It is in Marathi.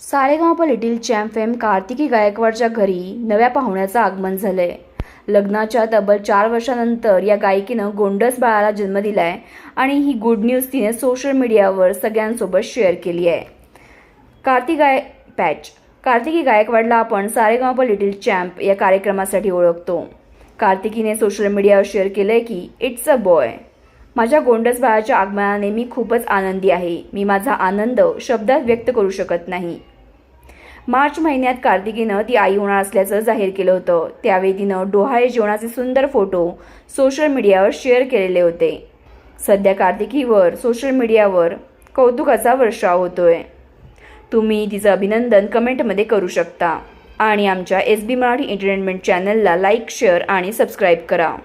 Saregama little champ fame Kartiki गायकवाडच्या घरी नव्या पाहुण्याचं आगमन झालंय. लग्नाच्या तब्बल चार वर्षानंतर या गायकीनं गोंडस बाळाला जन्म दिलाय आणि ही गुड न्यूज तिने सोशल मीडियावर सगळ्यांसोबत शेअर केली आहे. कार्तिक गाय पॅच कार्तिकी गायकवाडला आपण सारेगाव लिटिल चॅम्प या कार्यक्रमासाठी ओळखतो. कार्तिकीने सोशल मीडियावर शेअर केलंय की इट्स अ बॉय माझ्या गोंडस बाळाच्या आगमनाने मी खूपच आनंदी आहे. मी माझा आनंद शब्दात व्यक्त करू शकत नाही. मार्च महिन्यात कार्तिकीनं ती आई होणार असल्याचं जाहीर केलं होतं. त्यावेळी तिनं डोहाळे जेवणाचे सुंदर फोटो सोशल मीडियावर शेअर केलेले होते. सध्या कार्तिकीवर सोशल मीडियावर कौतुकाचा वर्षाव होतोय. तुम्ही तिचं अभिनंदन कमेंटमध्ये करू शकता. आणि आमच्या एस बी मराठी एंटरटेनमेंट चॅनलला लाईक शेअर आणि सबस्क्राईब करा.